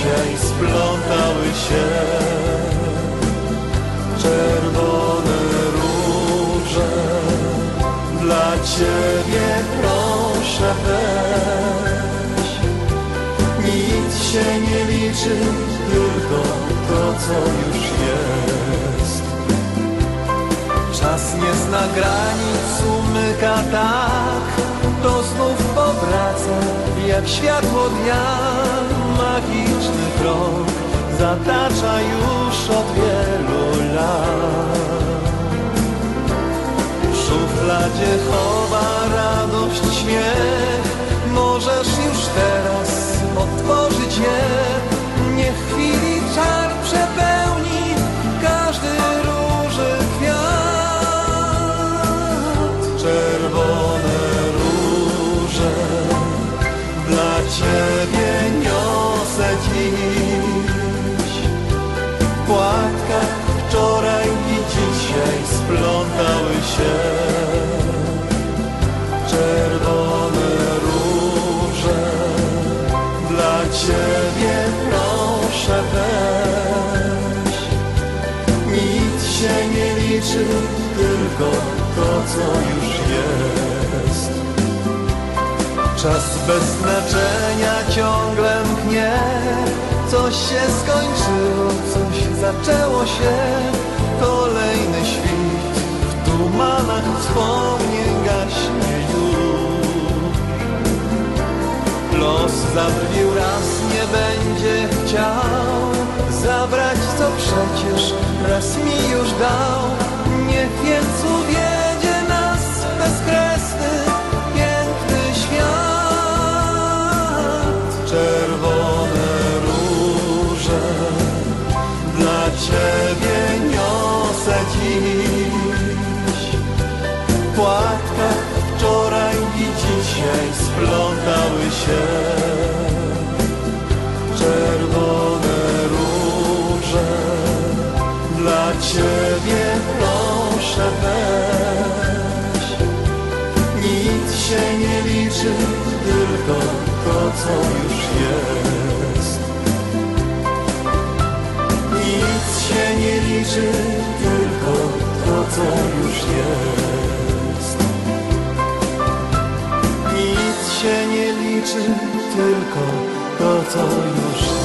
dzisiaj splątały się czerwone róże. Dla Ciebie proszę weź, nic się nie liczy, tylko to, co już jest. Czas nie zna granic, umyka tak, to znów powraca jak światło dnia. Magiczny krok zatacza już od wielu lat. W szufladzie chowa radość, śmiech, możesz już teraz otworzyć je. Się czerwone róże. Dla Ciebie proszę weź, nic się nie liczy, tylko to, co już jest. Czas bez znaczenia ciągle mknie Coś się skończyło, coś zaczęło się wspomnień gaśnie już. Los zabrwił raz nie będzie chciał Zabrać co przecież raz mi już dał. Niech więc uwiedzie nas bezkresny, piękny świat. Czerwone róże dla Ciebie niosę dziś płatkach wczoraj i dzisiaj splątały się Czerwone róże. Dla Ciebie proszę weź Nic się nie liczy, tylko to, co już jest. Nic się nie liczy, tylko to, co już jest liczy, tylko to, co już